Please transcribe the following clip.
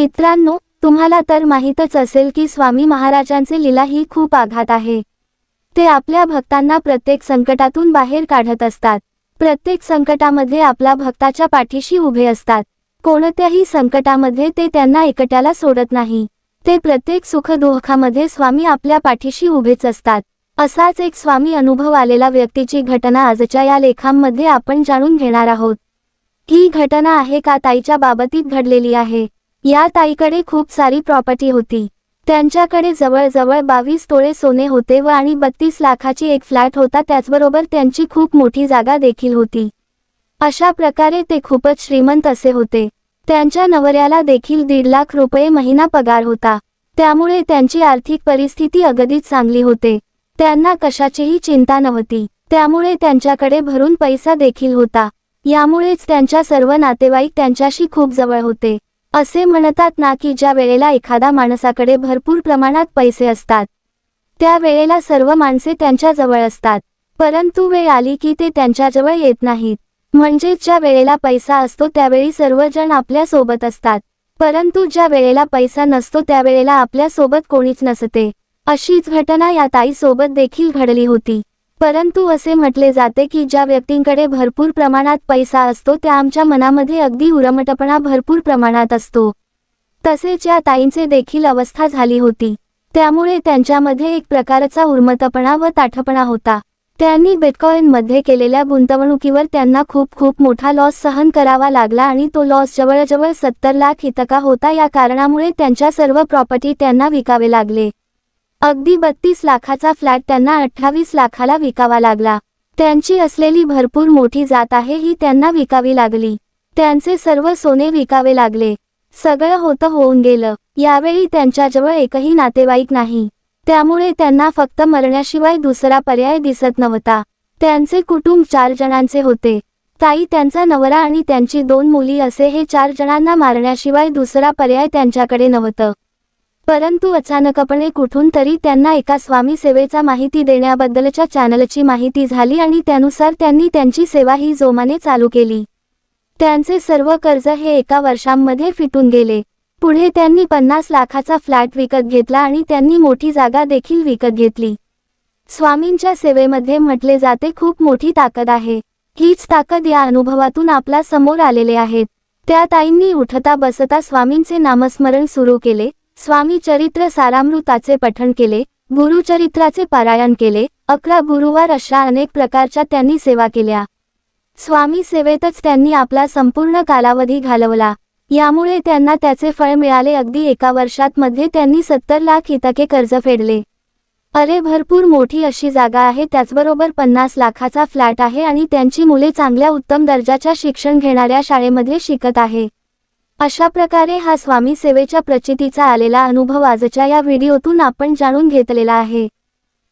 मित्रांनो तुम्हाला तर माहीतच असेल की स्वामी महाराजांचे लीला ही खूप आघात आहे. ते आपल्या भक्तांना प्रत्येक संकटातून बाहेर काढत असतात. प्रत्येक संकटामध्ये आपला भक्ताच्या पाठीशी उभे असतात. कोणत्याही संकटामध्ये ते त्यांना एकट्याला सोडत नाही. ते प्रत्येक सुखदुःखामध्ये स्वामी आपल्या पाठीशी उभेच असतात. असाच एक स्वामी अनुभव आलेला व्यक्तीची घटना आजच्या या लेखांमध्ये आपण जाणून घेणार आहोत. ही घटना आहे का ताईच्या बाबतीत घडलेली आहे? या ताईकडे खूप सारी प्रॉपर्टी होती. त्यांच्याकडे जवळजवळ बावीस तोळे सोने होते व आणि बत्तीस लाखाची एक फ्लॅट होता. त्याचबरोबर त्यांची खूप मोठी जागा देखील होती. अशा प्रकारे ते खूपच श्रीमंत असे होते. त्यांच्या नवऱ्याला देखील दीड लाख रुपये महिना पगार होता. त्यामुळे त्यांची आर्थिक परिस्थिती अगदीच चांगली होते. त्यांना कशाचीही चिंता नव्हती. त्यामुळे त्यांच्याकडे भरून पैसा देखील होता. यामुळेच त्यांच्या सर्व नातेवाईक त्यांच्याशी खूप जवळ होते. असे म्हणतात ना की ज्या वेळेला एखादा माणसाकडे भरपूर प्रमाणात पैसे असतात त्या वेळेला सर्व माणसे त्यांच्याजवळ असतात. परंतु वेळ आली की ते त्यांच्याजवळ येत नाहीत. म्हणजेच ज्या वेळेला पैसा असतो त्यावेळी सर्वजण आपल्यासोबत असतात. परंतु ज्या वेळेला पैसा नसतो त्यावेळेला आपल्यासोबत कोणीच नसते. अशीच घटना या ताईसोबत देखील घडली होती. परंतु असे म्हटले जाते की ज्या व्यक्तींकडे भरपूर प्रमाणात पैसा असतो त्या आमच्या मनामध्ये अगदी उरमटपणा भरपूर प्रमाणात असतो. तसेच या ताईंचे देखील अवस्था झाली होती. त्यामुळे त्यांच्यामध्ये एक प्रकारचा उर्मतपणा व ताठपणा होता. त्यांनी बिटकॉईनमध्ये केलेल्या गुंतवणुकीवर त्यांना खूप खूप मोठा लॉस सहन करावा लागला आणि तो लॉस जवळजवळ सत्तर लाख इतका होता. या कारणामुळे त्यांच्या सर्व प्रॉपर्टी त्यांना विकावे लागले. अगदी बत्तीस लाखाचा फ्लॅट त्यांना अठ्ठावीस लाखाला विकावा लागला. त्यांची असलेली भरपूर मोठी जात आहे ही त्यांना विकावी लागली. त्यांचे सर्व सोने विकावे लागले. सगळं होतं होऊन गेलं. यावेळी त्यांच्याजवळ एकही नातेवाईक नाही. त्यामुळे त्यांना फक्त मरण्याशिवाय दुसरा पर्याय दिसत नव्हता. त्यांचे कुटुंब चार जणांचे होते. ताई त्यांचा नवरा आणि त्यांची दोन मुली असे हे चार जणांना मारण्याशिवाय दुसरा पर्याय त्यांच्याकडे नव्हतं. परंतु अचानकपणे कुठून तरी त्यांना एका स्वामी सेवेचा माहिती देण्याबद्दलच्या चॅनलची माहिती झाली आणि त्यानुसार त्यांनी त्यांची सेवा ही जोमाने चालू केली. त्यांचे सर्व कर्ज हे एका वर्षांमध्ये फिटून गेले. पुढे त्यांनी पन्नास लाखाचा फ्लॅट विकत घेतला आणि त्यांनी मोठी जागा देखील विकत घेतली. स्वामींच्या सेवेमध्ये म्हटले जाते खूप मोठी ताकद आहे. हीच ताकद या अनुभवातून आपला समोर आलेले आहेत. त्या ताईंनी उठता बसता स्वामींचे नामस्मरण सुरू केले. स्वामी चरित्र सारामृताचे पठण केले गुरुचरित्राचे पारायण केले अकरा गुरुवार अशा अनेक प्रकारच्या त्यांनी सेवा केल्या. स्वामी सेवेतच त्यांनी आपला संपूर्ण कालावधी घालवला. यामुळे त्यांना त्याचे फळ मिळाले. अगदी एका वर्षात मध्ये त्यांनी सत्तर लाख इतके कर्ज फेडले. अरे भरपूर मोठी अशी जागा आहे. त्याचबरोबर पन्नास लाखाचा फ्लॅट आहे आणि त्यांची मुले चांगल्या उत्तम दर्जाच्या शिक्षण घेणाऱ्या शाळेमध्ये शिकत आहे. अशा प्रकारे हा स्वामी सेवेच्या प्रचितीचा आलेला अनुभव आजच्या या व्हिडिओतून आपण जाणून घेतलेला आहे.